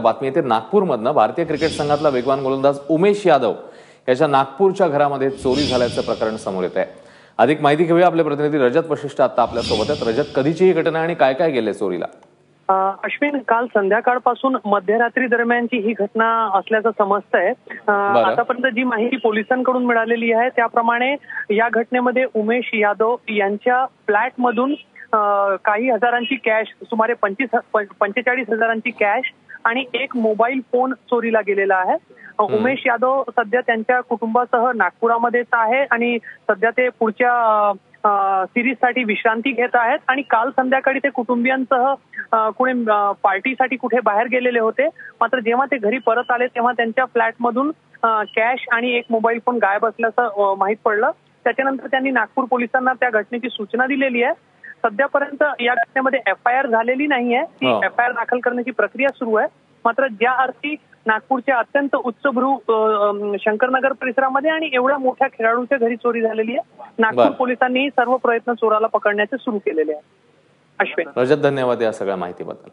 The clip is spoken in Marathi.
बातमी येते. नागपूरमधनं भारतीय क्रिकेट संघातला वेगवान गोलंदाज उमेश यादव याच्या नागपूरच्या घरामध्ये चोरी झाल्याचं प्रकरण समोर येत आहे अधिक माहिती घेऊया आपले प्रतिनिधी रजत वशिष्ठ आता आपल्यासोबत आहेत. रजत कधीची ही घटना आणि काय काय गेले चोरीला? अश्विन काल संध्याकाळपासून मध्यरात्री दरम्यानची ही घटना असल्याचं समजतंय. अ, आतापर्यंत जी माहिती पोलिसांकडून मिळालेली आहे त्याप्रमाणे या घटनेमध्ये उमेश यादव यांच्या फ्लॅटमधून काही हजारांची कॅश सुमारे पंचवीस पंचेचाळीस हजारांची कॅश आणि एक मोबाईल फोन चोरीला गेलेला आहे. उमेश यादव सध्या त्यांच्या कुटुंबासह नागपुरामध्येच आहे आणि सध्या ते पुढच्या सिरीजसाठी विश्रांती घेत आहेत. आणि काल संध्याकाळी ते कुटुंबियांसह अ, पार्टीसाठी कुठे बाहेर गेलेले होते. मात्र जेव्हा ते घरी परत आले तेव्हा त्यांच्या फ्लॅटमधून कॅश आणि एक मोबाईल फोन गायब असल्याचं माहीत पडलं. त्याच्यानंतर त्यांनी नागपूर पोलिसांना त्या घटनेची सूचना दिलेली आहे. सध्यापर्यंत या घटनेमध्ये एफ आय आर झालेली नाहीये. ती हो. एफ आय आर दाखल करण्याची प्रक्रिया सुरू आहे. मात्र ज्या अर्थी नागपूरच्या अत्यंत उच्चभ्रू शंकरनगर परिसरामध्ये आणि एवढ्या मोठ्या खेळाडूच्या घरी चोरी झालेली आहे नागपूर. पोलिसांनी सर्व प्रयत्न चोराला पकडण्याचे सुरू केलेले आहे. अश्विन. रजत धन्यवाद या सगळ्या माहितीबद्दल.